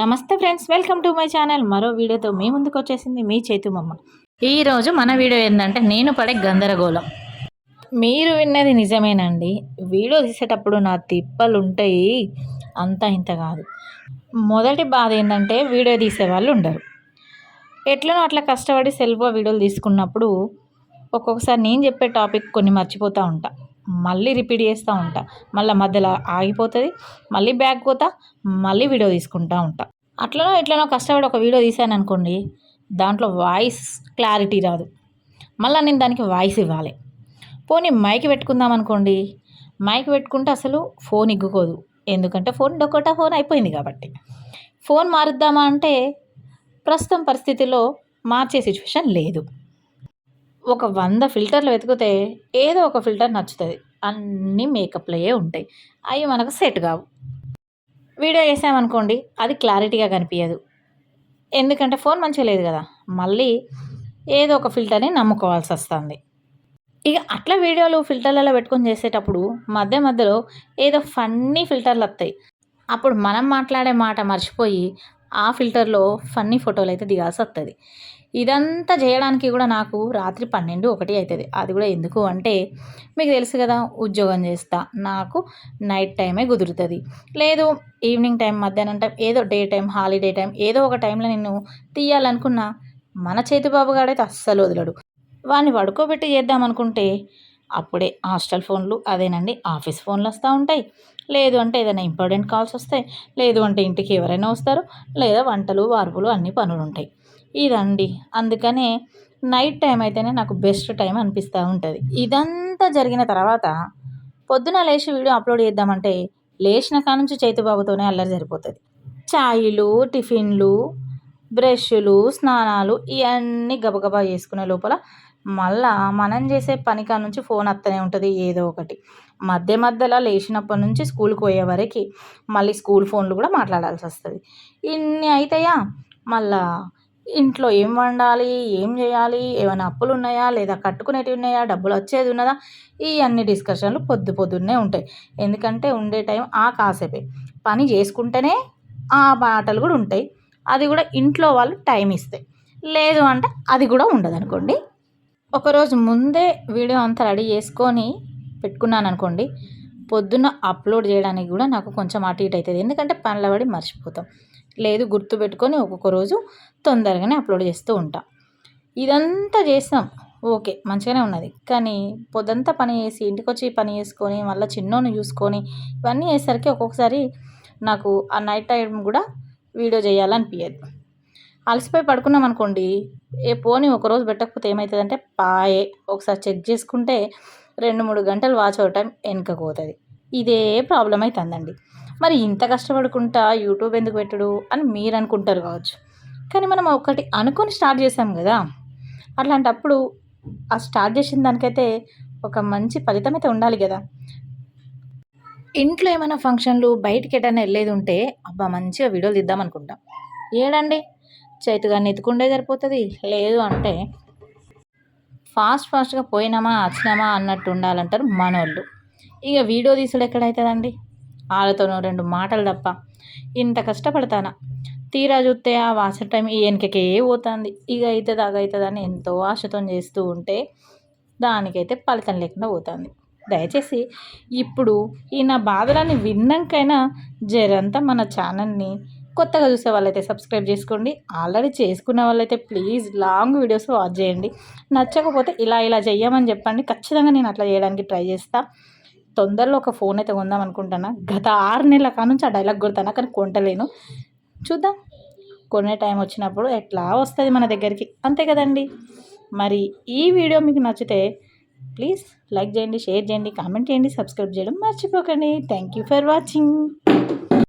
నమస్తే friends welcome to my channel. మరో వీడియోతో మీ ముందుకు వచ్చేసింది మీ చేతుమమ్మ ఈరోజు మన వీడియో ఏంటంటే నేను పడే గందరగోళం. మీరు విన్నది నిజమేనండి. వీడియో తీసేటప్పుడు నా తిప్పలు ఉంటాయి అంతా ఇంత కాదు. మొదటి బాధ ఏంటంటే వీడియో తీసే వాళ్ళు ఉండరు. ఎట్లనో అట్లా కష్టపడి సెల్ఫ్గా వీడియోలు తీసుకున్నప్పుడు ఒక్కొక్కసారి నేను చెప్పే టాపిక్ కొన్ని మర్చిపోతూ ఉంటాను మళ్ళీ రిపీట్ చేస్తూ ఉంటా. మళ్ళీ మధ్యలో ఆగిపోతుంది మళ్ళీ బ్యాక్ పోతా మళ్ళీ వీడియో తీసుకుంటూ ఉంటా. అట్లనో ఎట్లనో కష్టపడి ఒక వీడియో తీసాను అనుకోండి దాంట్లో వాయిస్ క్లారిటీ రాదు. మళ్ళీ నేను దానికి వాయిస్ ఇవ్వాలి. పోనీ మైక్ పెట్టుకుందాం అనుకోండి మైక్ పెట్టుకుంటే అసలు ఫోన్ ఇగ్గుకోదు. ఎందుకంటే ఫోన్ డొక్కట ఫోన్ అయిపోయింది కాబట్టి. ఫోన్ మారుద్దామా అంటే ప్రస్తుతం పరిస్థితిలో మార్చే సిచ్యువేషన్ లేదు. ఒక వంద ఫిల్టర్లు వెతికితే ఏదో ఒక ఫిల్టర్ నచ్చుతుంది. అన్నీ మేకప్లయే ఉంటాయి. అవి మనకు సెట్ కావు. వీడియో వేసామనుకోండి అది క్లారిటీగా కనిపించదు ఎందుకంటే ఫోన్ మంచిగా లేదు కదా. మళ్ళీ ఏదో ఒక ఫిల్టర్ని నమ్ముకోవాల్సి వస్తుంది. ఇక అట్లా వీడియోలు ఫిల్టర్లలో పెట్టుకొని చేసేటప్పుడు మధ్య మధ్యలో ఏదో ఫన్నీ ఫిల్టర్లు వస్తాయి. అప్పుడు మనం మాట్లాడే మాట మర్చిపోయి ఆ ఫిల్టర్లో ఫన్నీ ఫోటోలు అయితే దిగాల్సి వస్తుంది ఇదంతా చేయడానికి కూడా నాకు రాత్రి పన్నెండు ఒకటి అవుతుంది అది కూడా ఎందుకు అంటే మీకు తెలుసు కదా ఉద్యోగం చేస్తా నాకు నైట్ టైమే కుదురుతుంది. లేదు ఈవినింగ్ టైం మధ్యాహ్నం టైం ఏదో డే టైం హాలిడే టైం ఏదో ఒక టైంలో నేను తీయాలనుకున్నా మన చేతిబాబు గాడైతే అస్సలు వదలడు. వాడిని పడుకోబెట్టి చేద్దామనుకుంటే అప్పుడే హాస్టల్ ఫోన్లు అదేనండి ఆఫీస్ ఫోన్లు వస్తూ ఉంటాయి. లేదు అంటే ఏదైనా ఇంపార్టెంట్ కాల్స్ వస్తాయి లేదు అంటే ఇంటికి ఎవరైనా వస్తారు లేదా వంటలు వార్పులు అన్ని పనులు ఉంటాయి. ఇదండి. అందుకనే నైట్ టైం అయితేనే నాకు బెస్ట్ టైం అనిపిస్తూ ఉంటుంది. ఇదంతా జరిగిన తర్వాత పొద్దున లేచి వీడియో అప్లోడ్ చేద్దామంటే లేచిన కానుంచి చేతిబాబుతోనే అల్లరి సరిపోతుంది ఛాయిలు టిఫిన్లు బ్రష్లు స్నానాలు ఇవన్నీ గబగబా చేసుకునే లోపల మళ్ళా మనం చేసే పని కాడ నుంచి ఫోన్ వస్తూనే ఉంటుంది ఏదో ఒకటి. మధ్య మధ్యలో లేచినప్పటి నుంచి స్కూల్కి పోయే వరకు మళ్ళీ స్కూల్ ఫోన్లు కూడా మాట్లాడాల్సి వస్తుంది. ఇన్ని అవుతాయా మళ్ళా ఇంట్లో ఏం వండాలి ఏం చేయాలి ఏమైనా అప్పులు ఉన్నాయా లేదా కట్టుకునేటివి ఉన్నాయా డబ్బులు వచ్చేది ఉన్నదా? ఈ అన్ని డిస్కషన్లు పొద్దు పొద్దున్నే ఉంటాయి. ఎందుకంటే ఉండే టైం ఆ కాసేపే. పని చేసుకుంటేనే ఆ బాటలు కూడా ఉంటాయి. అది కూడా ఇంట్లో వాళ్ళు టైం ఇస్తే. లేదు అంటే అది కూడా ఉండదు అనుకోండి ఒకరోజు ముందే వీడియో అంతా రెడీ చేసుకొని పెట్టుకున్నాను అనుకోండి పొద్దున్న అప్లోడ్ చేయడానికి కూడా నాకు కొంచెం అటు ఇటు అవుతుంది. ఎందుకంటే పనుల పడి మర్చిపోతాం. లేదు గుర్తు పెట్టుకొని ఒక్కొక్క రోజు తొందరగానే అప్లోడ్ చేస్తూ ఉంటాం. ఇదంతా చేస్తాం ఓకే మంచిగానే ఉన్నది. కానీ పొద్దంతా పని చేసి ఇంటికి వచ్చి పని చేసుకొని మళ్ళీ చిన్నోని చూసుకొని ఇవన్నీ చేసేసరికి ఒక్కొక్కసారి నాకు ఆ నైట్ టైం కూడా వీడియో చేయాలనిపించదు అలసిపోయి పడుకున్నాం అనుకోండి ఏ పోని ఒకరోజు పెట్టకపోతే ఏమవుతుందంటే పాయే. ఒకసారి చెక్ చేసుకుంటే రెండు మూడు గంటలు వాచ్ అవటం వెనుకపోతుంది ఇదే ప్రాబ్లం అవుతుందండి మరి ఇంత కష్టపడుకుంటా యూట్యూబ్ ఎందుకు పెట్టుడు అని మీరు అనుకుంటారు కావచ్చు. కానీ మనం ఒకటి అనుకొని స్టార్ట్ చేసాం కదా అట్లాంటప్పుడు ఆ స్టార్ట్ చేసిన దానికైతే ఒక మంచి ఫలితం అయితే ఉండాలి కదా. ఇంట్లో ఏమైనా ఫంక్షన్లు బయటికి ఎటైనా వెళ్ళేది ఉంటే అబ్బా మంచిగా వీడియోలు తీద్దాం అనుకుంటాం. ఏడండి? చేతిగా ఎత్తుకుండే సరిపోతుంది. లేదు అంటే ఫాస్ట్ ఫాస్ట్గా పోయినామా వచ్చినామా అన్నట్టు ఉండాలంటారు మనోళ్ళు. ఇక వీడియో తీసుడు ఎక్కడవుతుందండి వాళ్ళతోనూ రెండు మాటలు తప్ప. ఇంత కష్టపడతానా? తీరా చూస్తే ఆ వాసర్ టైం ఈ వెనకకే పోతుంది. ఇక అవుతుంది అగవుతుంది అని ఎంతో ఆశతో చేస్తూ ఉంటే దానికైతే ఫలితం లేకుండా పోతుంది. దయచేసి ఇప్పుడు ఈ నా బాధలన్నీ విన్నాకైనా జరంతా మన ఛానల్ని కొత్తగా చూసే వాళ్ళైతే సబ్స్క్రైబ్ చేసుకోండి. ఆల్రెడీ చేసుకున్న వాళ్ళైతే ప్లీజ్ లాంగ్ వీడియోస్ వాచ్ చేయండి. నచ్చకపోతే ఇలా ఇలా చెయ్యమని చెప్పండి. ఖచ్చితంగా నేను అట్లా చేయడానికి ట్రై చేస్తా. తొందరలో ఒక ఫోన్ అయితే కొందాం అనుకుంటున్నా గత ఆరు నెలల కానుంచి ఆ డైలాగ్ కొడతానా కానీ కొంటలేను చూద్దాం. కొనే టైం వచ్చినప్పుడు ఎట్లా వస్తుంది మన దగ్గరికి? అంతే కదండి. మరి ఈ వీడియో మీకు నచ్చితే ప్లీజ్ లైక్ చేయండి షేర్ చేయండి కామెంట్ చేయండి సబ్స్క్రైబ్ చేయడం మర్చిపోకండి. Thank you for watching.